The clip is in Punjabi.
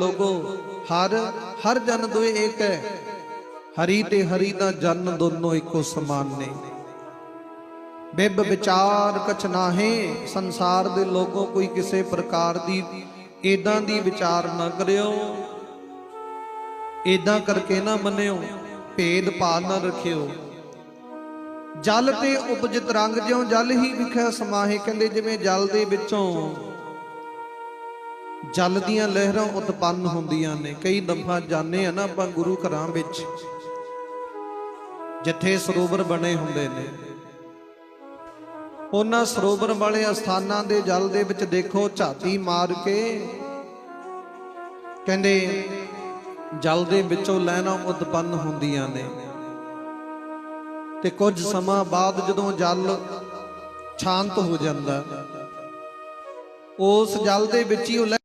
ਲੋਗੋ, ਹਰ ਹਰ ਜਨ ਦੋਏ ਏਕ ਹੈ। ਹਰੀ ਤੇ ਹਰੀ ਦਾ ਜਨ ਦੋਨੋਂ ਇੱਕੋ ਸਮਾਨ ਨੇ। ਬਿਬ ਵਿਚਾਰ ਕਛ ਨਾਹੇ, ਸੰਸਾਰ ਦੇ ਲੋਗੋ ਕੋਈ ਕਿਸੇ ਪ੍ਰਕਾਰ ਦੀ ਏਦਾਂ ਦੀ ਵਿਚਾਰ ਨਾ ਕਰਿਓ। ਏਦਾਂ ਕਰਕੇ ਨਾ ਮੰਨਿਓ, ਭੇਦ ਭਾਵ ਨਾ ਰੱਖਿਓ। ਜਲ ਤੇ ਉਪਜਿਤ ਰੰਗ ਜਿਉ ਜਲ ਹੀ ਵਿਖੇ ਸਮਾਹੇ, ਕਹਿੰਦੇ ਜਿਵੇਂ ਜਲ ਦੇ ਵਿੱਚੋਂ ਜਲ ਦੀਆਂ ਲਹਿਰਾਂ ਉਤਪੰਨ ਹੁੰਦੀਆਂ ਨੇ। ਕਈ ਦਫਾ ਜਾਣੇ ਆ ਨਾ ਆਪਾਂ ਗੁਰੂ ਘਰਾਂ ਵਿੱਚ, ਜਿੱਥੇ ਸਰੋਵਰ ਬਣੇ ਹੁੰਦੇ ਨੇ। ਉਹਨਾਂ ਸਰੋਵਰ ਵਾਲੇ ਅਸਥਾਨਾਂ ਦੇ ਜਲ ਦੇ ਵਿੱਚ ਦੇਖੋ, ਝਾਤੀ ਮਾਰ ਕੇ ਕਹਿੰਦੇ ਜਲ ਦੇ ਵਿੱਚੋਂ ਲਹਿਰਾਂ ਉਤਪੰਨ ਹੁੰਦੀਆਂ ਨੇ। ਤੇ ਕੁਝ ਸਮਾਂ ਬਾਅਦ ਜਦੋਂ ਜਲ ਸ਼ਾਂਤ ਹੋ ਜਾਂਦਾ, ਉਸ ਜਲ ਦੇ ਵਿੱਚ ਹੀ ਉਹ ਲਹਿ-